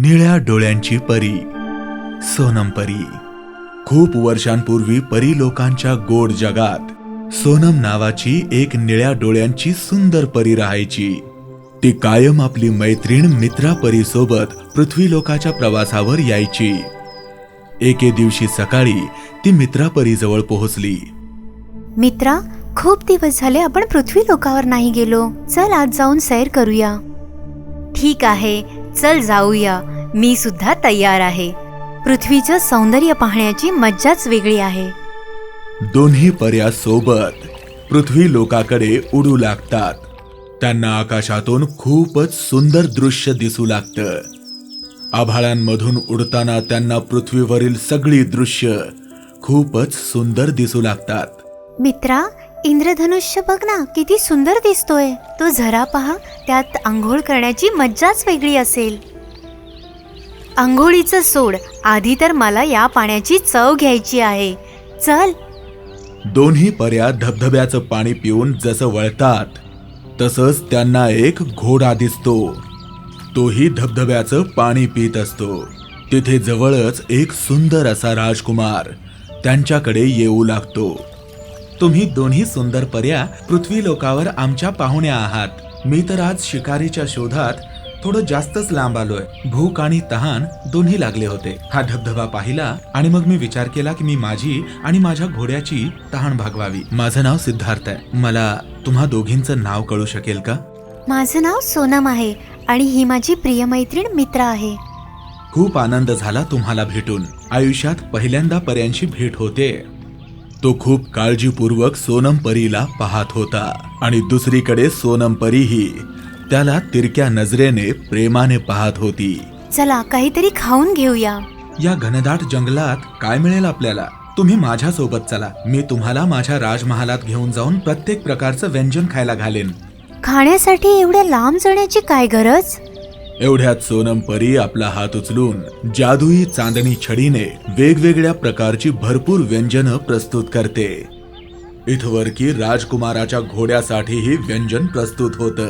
निळ्या डोळ्यांची परी सोनम परी. खूप वर्षांपूर्वी परी लोकांच्या गोड जगात सोनम नावाची एक निळ्या डोळ्यांची सुंदर परी राहायची. ती कायम आपली मैत्रीण मित्रा परीसोबत पृथ्वी लोकाच्या प्रवासावर यायची. एके दिवशी सकाळी ती मित्रा परीजवळ पोहोचली. मित्रा खूप दिवस झाले आपण पृथ्वी लोकावर नाही गेलो. चल आज जाऊन सैर करूया. ठीक आहे चल जाऊया. मी सुद्धा तयार आहे. पृथ्वीचं सौंदर्य पाहण्याची मज्जाच वेगळी आहे. दोन्ही पर्या सोबत पृथ्वी लोकाकडे उडू लागतात. त्यांना आकाशातून खूपच सुंदर दृश्य दिसू लागतं. आभाळांमधून उडताना त्यांना पृथ्वीवरील सगळी दृश्य खूपच सुंदर दिसू लागतात. मित्रा इंद्रधनुष्य बघ ना किती सुंदर दिसतोय. तो झरा पहा त्यात आंघोळ करण्याची मज्जाच वेगळी असेल. आंघोळीचं सोड आधी तर मला या पाण्याची चव घ्यायची आहे. चल. दोन्ही पर्या धबधब्याचं पाणी पिऊन जसं वळतात तसंच त्यांना एक घोडा दिसतो. तोही धबधब्याचं पाणी पित असतो. तिथे जवळच एक सुंदर असा राजकुमार त्यांच्याकडे येऊ लागतो. तुम्ही दोन्ही सुंदर पर्या पृथ्वी लोकावर आमच्या पाहुण्या आहात. मी तर आज शिकारीच्या शोधात थोडं जास्तच लांब आलोय. भूक आणि तहान दोन्ही लागले होते. हा धबधबा पाहिला आणि मग मी विचार केला की मी माझी आणि माझ्या घोड्याची तहान भागवावी. माझं नाव सिद्धार्थ आहे. मला तुम्हा दोघींचं नाव कळू शकेल का? माझं नाव सोनम आहे आणि ही माझी प्रिय मैत्रीण मित्र आहे. खूप आनंद झाला तुम्हाला भेटून. आयुष्यात पहिल्यांदा पर्यांची भेट होते. तो खूप काळजीपूर्वक सोनम परीला पाहत होता. आणि दुसरीकडे सोनम परीही त्याला तिरक्या नजरेने प्रेमाने पाहत होती. चला काहीतरी खाऊन घेऊया. या घनदाट जंगलात काय मिळेल आपल्याला? तुम्ही माझ्या सोबत चला. मी तुम्हाला माझ्या राजमहालात घेऊन जाऊन प्रत्येक प्रकारचं व्यंजन खायला घालेन. खाण्यासाठी एवढ्या लांब जाण्याची काय गरज? एवढ्यात सोनम परी आपला हात उचलून जादुई चांदणी छडीने वेगवेगळ्या प्रकारची भरपूर व्यंजनं प्रस्तुत करते. इथवर की राजकुमाराच्या घोड्यासाठीही व्यंजन प्रस्तुत होतं.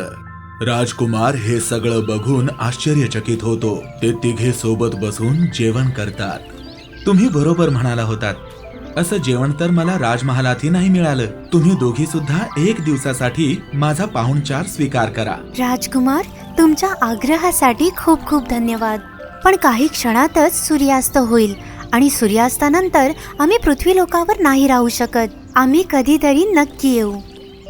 राजकुमार हे सगळं बघून आश्चर्यचकित होतो. ते तिघे सोबत बसून जेवण करतात. तुम्ही बरोबर म्हणाला होतात असं जेवण तर मला राजमहालातही नाही मिळालं. तुम्ही दोघी सुद्धा एक दिवसासाठी माझा पाहुणचार स्वीकार करा. राजकुमार तुमच्या आग्रहासाठी खूप खूप धन्यवाद. पण काही क्षणातच सूर्यास्त होईल आणि सूर्यास्तानंतर आम्ही पृथ्वी लोकावर नाही राहू शकत. आम्ही कधीतरी नक्की येऊ.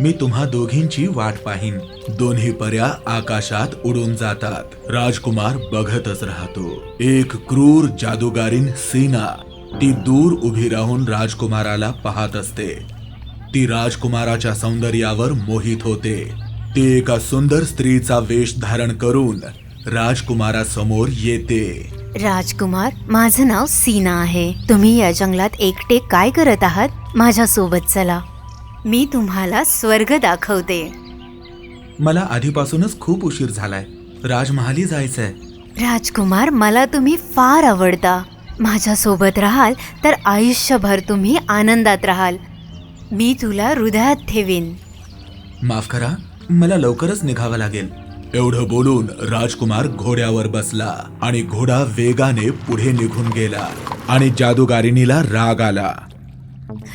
मी तुम्हा दोघींची वाट पाहीन. दोन्ही पर्या आकाशात उडून जातात. राजकुमार बघतच राहतो. एक क्रूर जादूगारीन सीना. ती दूर उभी राहून राजकुमाराला पाहत असते. ती राजकुमाराच्या सौंदर्यावर मोहित होते. ती एका सुंदर स्त्रीचा वेश धारण करून राजकुमारासमोर येते. राजकुमार माझं नाव सीना आहे. तुम्ही या जंगलात एकटे काय करत आहात? माझ्या सोबत चला. मी तुम्हाला स्वर्ग दाखवते. मला आधीपासूनच खूप उशीर झालाय. राजमहाली जायचंय. राजकुमार मला तुम्ही फार आवडता. माझ्या सोबत राहाल तर आयुष्यभर तुम्ही आनंदात राहाल. मी तुला हृदयात ठेवीन. माफ करा मला लवकरच निघावं लागेल. एवढं बोलून राजकुमार घोड्यावर बसला आणि घोडा वेगाने पुढे निघून गेला आणि जादूगारिणीला राग आला.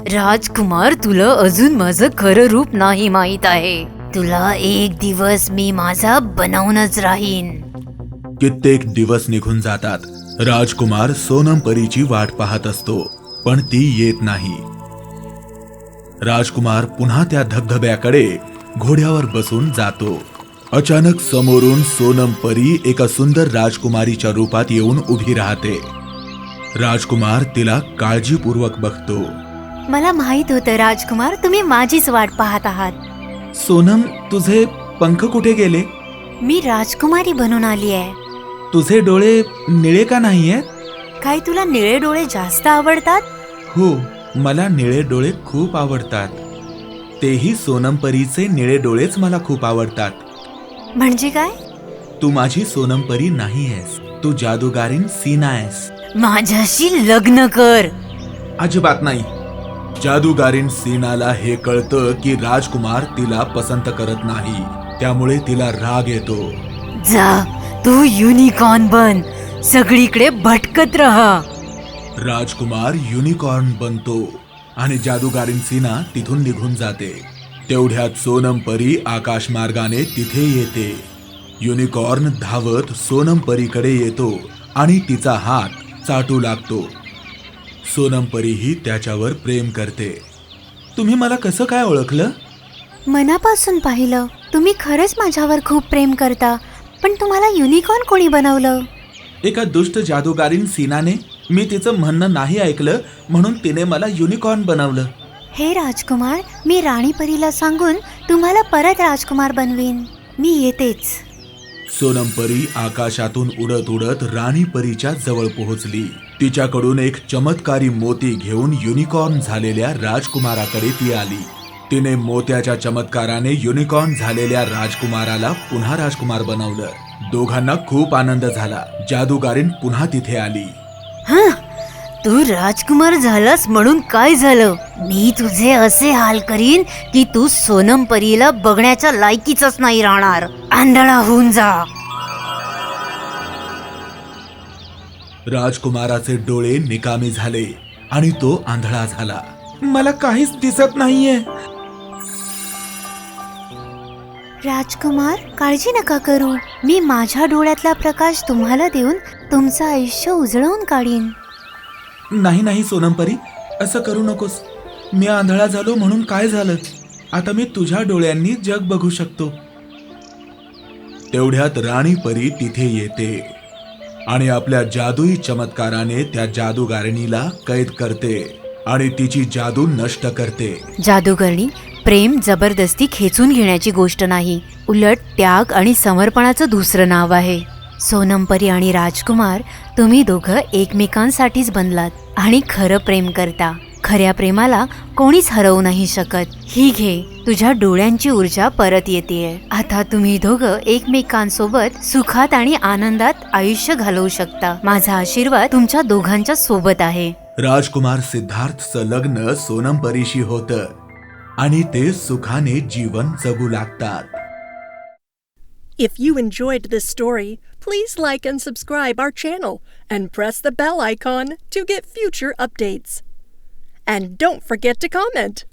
राजकुमार तुला अजून माझं खरं रूप नाही माहीत आहे. तुला एक दिवस मी माझा बनवूनच राहीन. कित्येक दिवस निघून जातात. राजकुमार सोनम परीची वाट पाहत असतो पण ती येत नाही. राजकुमार पुन्हा त्या धबधब्याकडे घोड्यावर बसून जातो. अचानक समोरून सोनम परी एका सुंदर राजकुमारीच्या रूपात येऊन उभी राहते. राजकुमार तिला काळजीपूर्वक बघतो. मला माहीत होतं राजकुमार तुम्ही माझीच वाट पाहत आहात. सोनम तुझे पंख कुठे गेले? मी राजकुमारी बनून आली आहे. तुझे डोळे निळे का नाही आहेत काय तुला निळे डोळे जास्त आवडतात? हो मला निळे डोळे खूप आवडतात. तेही सोनम परीचे निळे डोळेच मला खूप आवडतात. म्हणजे काय? तू माझी सोनम परी नाही आहेस तू जादूगारीन सीना आहेस. माझ्याशी लग्न कर. अजिबात नाही. जादूगारीन सीनाला हे कळतं की राजकुमार तिला पसंत करत नाही. त्यामुळे तिला राग येतो. जा. तू युनिकॉर्न बन. सगळीकडे भटकत राहा. राजकुमार युनिकॉर्न बनतो. आणि जादूगारीन सीना तिथून निघून जाते. तेवढ्यात सोनम परी आकाश मार्गाने तिथे येते. युनिकॉर्न धावत सोनम परीकडे येतो आणि तिचा हात चाटू लागतो. सोनम परीही त्याच्यावर प्रेम करते. तुम्ही मला कसं काय ओळखलं? मनापासून पाहिलं. तुम्ही खरंच माझ्यावर खूप प्रेम करता. पण तुम्हाला युनिकॉर्न कोणी बनवलं? एका दुष्ट जादूगारीन सीनाने मी तिचं म्हणणं नाही ऐकलं म्हणून तिने मला युनिकॉर्न बनवलं. हे राजकुमार मी राणी परीला सांगून तुम्हाला परत राजकुमार बनवीन. मी येतेच. सोनम परी आकाशातून उडत उडत राणी परीच्या जवळ पोहोचली. तिच्याकडून एक चमत्कारी मोती घेऊन युनिकॉर्न झालेल्या राजकुमाराकडे ती आली. तिने मोत्याच्या चमत्काराने युनिकॉर्न झालेल्या राजकुमाराला पुन्हा राजकुमार बनवलं. दोघांना खूप आनंद झाला. जादूगारीन पुन्हा तिथे आली. हा तू राजकुमार झालास म्हणून काय झालं? मी तुझे असे हाल करीन की तू सोनम परीला बघण्याच्या लायकीच नाही राहणार. आंधळा होऊन जा. राजकुमाराचे डोळे निकामी झाले आणि तो आंधळा झाला. मला काहीच दिसत नाहीये. राजकुमार काळजी नका करू. मी माझ्या डोळ्यातला प्रकाश तुम्हाला देऊन तुमचं आयुष्य उजळवून काढीन. नाही नाही सोनमपरी. असं करू नकोस. मी आंधळा झालो म्हणून काय झालं? आता मी तुझ्या डोळ्यांनी जग बघू शकतो. तेवढ्यात राणी परी तिथे येते आणि आपल्या जादुई चमत्काराने त्या जादूगारणीला कैद करते आणि तिची जादू नष्ट करते. जादूगरणी प्रेम जबरदस्ती खेचून घेण्याची गोष्ट नाही. उलट त्याग आणि समर्पणाचं दुसरं नाव आहे. सोनमपरी आणि राजकुमार तुम्ही दोघं एकमेकांसाठीच बनलात आणि खरं प्रेम करता. खऱ्या प्रेमाला कोणीच हरवू नाही शकत. ही घे तुझ्या डोळ्यांची ऊर्जा परत येते. आता तुम्ही दोघं एकमेकांसोबत सुखात आणि आनंदात आयुष्य घालवू शकता. माझा आशीर्वाद तुमच्या दोघांच्या सोबत आहे. राजकुमार सिद्धार्थचं लग्न सोनम परीशी होतं. आणि ते सुखाने जीवन जगू लागतात If you enjoyed this story, please like and subscribe our channel and press the bell icon to get future updates. And don't forget to comment.